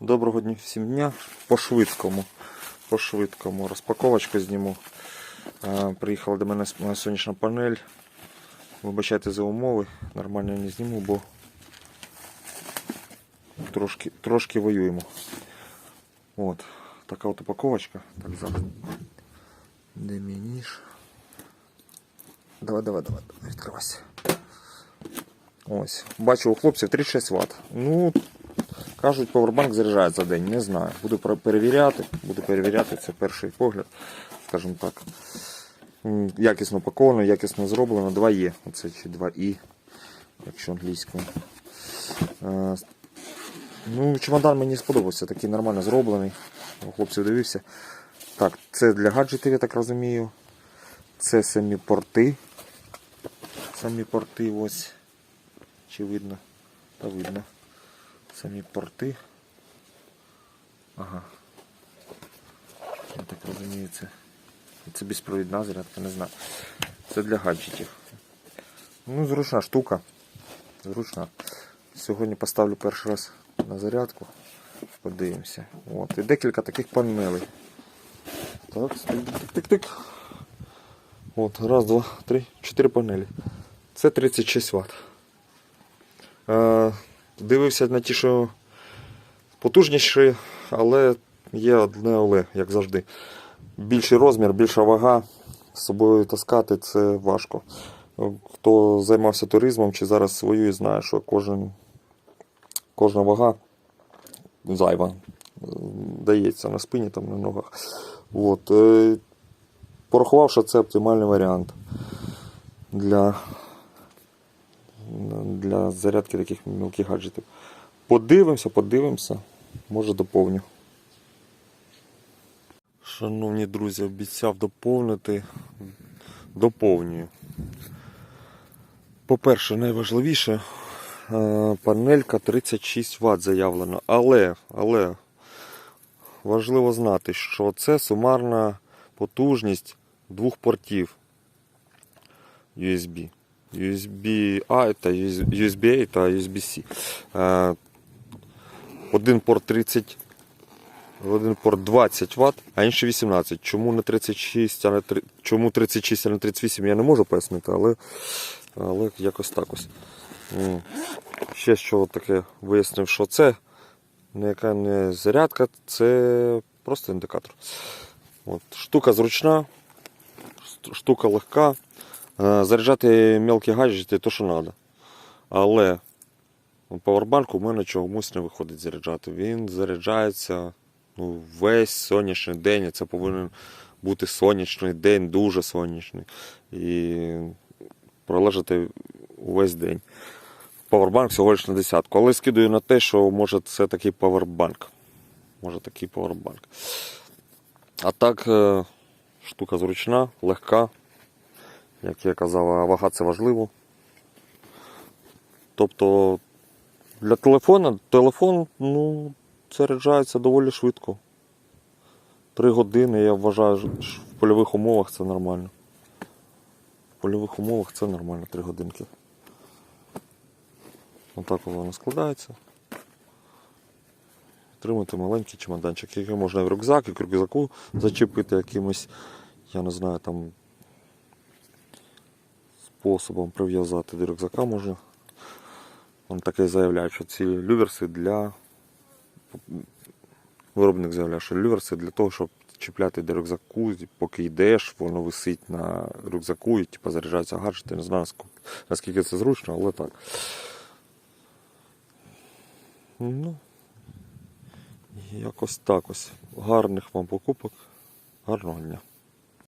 Доброго дня всім дня. По швидкому. По швидкому. Розпаковочку зніму. Е, Приїхала до мене сонячна панель. Вибачайте за умови. Нормально не зніму, бо трошки, трошки воюємо. От. Така от упаковочка. Так, зараз. Де мій ніж? Давай, давай, давай, відкривайся. Ось. Бачу у хлопців 36 Вт. Ну, Кажуть, повербанк заряджає за день, не знаю. Буду перевіряти, буду перевіряти, це перший погляд, скажімо так. Якісно упаковано, якісно зроблено. 2 є. Оце чи 2 і, якщо англійською. Е, Ну, чемодан мені сподобався, такий нормально зроблений. Хлопців дивився. Так, це для гаджетів, я так розумію. Це самі порти. Самі порти ось. Чи видно? Та видно. Самі порти. Ага. Я так розумію, це. Це безпровідна зарядка, не знаю. Це для гаджетів. Ну, зручна штука. Зручна. Сьогодні поставлю перший раз на зарядку. Подивимося. От. І декілька таких панелей. Так, тик-тик-тик. От, раз, два, три, чотири панелі. Це 36 Вт. Дивився на ті, що потужніші, але є одне але, як завжди. Більший розмір, більша вага. З собою таскати це важко. Хто займався туризмом чи зараз воює, знає, що кожен, кожна вага зайва е, дається на спині, там, на ногах. От. е, Порахував, це оптимальний варіант для для зарядки таких мілких гаджетів. Подивимося, подивимося, може доповню. Шановні друзі, обіцяв доповнити. Доповнюю. По-перше, найважливіше, е, панелька 36 Вт заявлена. Але, але важливо знати, що це сумарна потужність двох портів USB. USB-A та USB-A та USB-C. Е, Один порт 30, один порт 20 Вт, а інший 18. Чому не 36, а не 3, чому 36, а не 38, я не можу пояснити, але, але якось так ось. Ще що таке вияснив, що це ніяка не зарядка, це просто індикатор. От. Штука зручна, штука легка. Е, Заряджати мелкі гаджети то, що треба. Але павербанк у мене чомусь не виходить заряджати. Він заряджається ну, весь сонячний день. і Це повинен бути сонячний день, дуже сонячний. І пролежати увесь день. Павербанк всього лише на десятку. Але скидаю на те, що може це такий павербанк. Може такий павербанк. А так, е, штука зручна, легка. Як я казав, вага це важливо. Тобто для телефона телефон ну, заряджається доволі швидко. Три години, я вважаю, що в польових умовах це нормально. В польових умовах це нормально, три годинки. Отак воно складається. Отримати маленький чемоданчик, який можна в рюкзак, і к рюкзаку зачепити якимось, я не знаю, там способом прив'язати до рюкзака можна. Він таке заявляє, що ці люверси для. Виробник заявляє, що люверси для того, щоб чіпляти до рюкзаку, поки йдеш, воно висить на рюкзаку і типу, заряджаються гаджети. Не знаю наскільки це зручно, але так. Ну, якось так ось. Гарних вам покупок. Гарного дня.